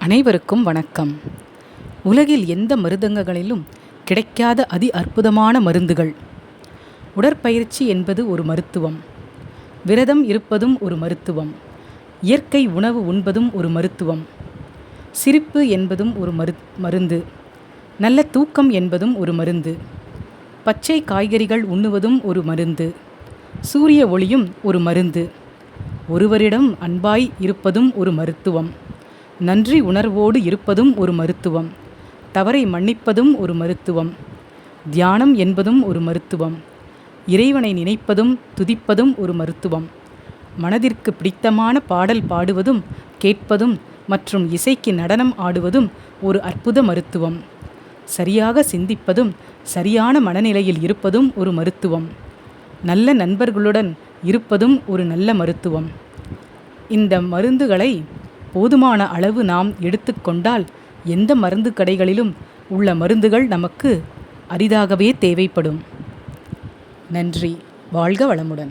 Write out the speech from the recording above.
அனைவருக்கும் வணக்கம். உலகில் எந்த மருந்தகங்களிலும் கிடைக்காத அதி அற்புதமான மருந்துகள். உடற்பயிற்சி என்பது ஒரு மருத்துவம். விரதம் இருப்பதும் ஒரு மருத்துவம். இயற்கை உணவு உண்பதும் ஒரு மருத்துவம். சிரிப்பு என்பதும் ஒரு மரு மருந்து. நல்ல தூக்கம் என்பதும் ஒரு மருந்து. பச்சை காய்கறிகள் உண்ணுவதும் ஒரு மருந்து. சூரிய ஒளியும் ஒரு மருந்து. ஒருவரிடம் அன்பாய் இருப்பதும் ஒரு மருத்துவம். நன்றி உணர்வோடு இருப்பதும் ஒரு மருத்துவம். தவறை மன்னிப்பதும் ஒரு மருத்துவம். தியானம் என்பதும் ஒரு மருத்துவம். இறைவனை நினைப்பதும் துதிப்பதும் ஒரு மருத்துவம். மனதிற்கு பிடித்தமான பாடல் பாடுவதும் கேட்பதும் மற்றும் இசைக்கு நடனம் ஆடுவதும் ஒரு அற்புத மருத்துவம். சரியாக சிந்திப்பதும் சரியான மனநிலையில் இருப்பதும் ஒரு மருத்துவம். நல்ல நண்பர்களுடன் இருப்பதும் ஒரு நல்ல மருத்துவம். இந்த மருந்துகளை போதுமான அளவு நாம் எடுத்துக்கொண்டால் எந்த மருந்து கடைகளிலும் உள்ள மருந்துகள் நமக்கு அரிதாகவே தேவைப்படும். நன்றி. வாழ்க வளமுடன்.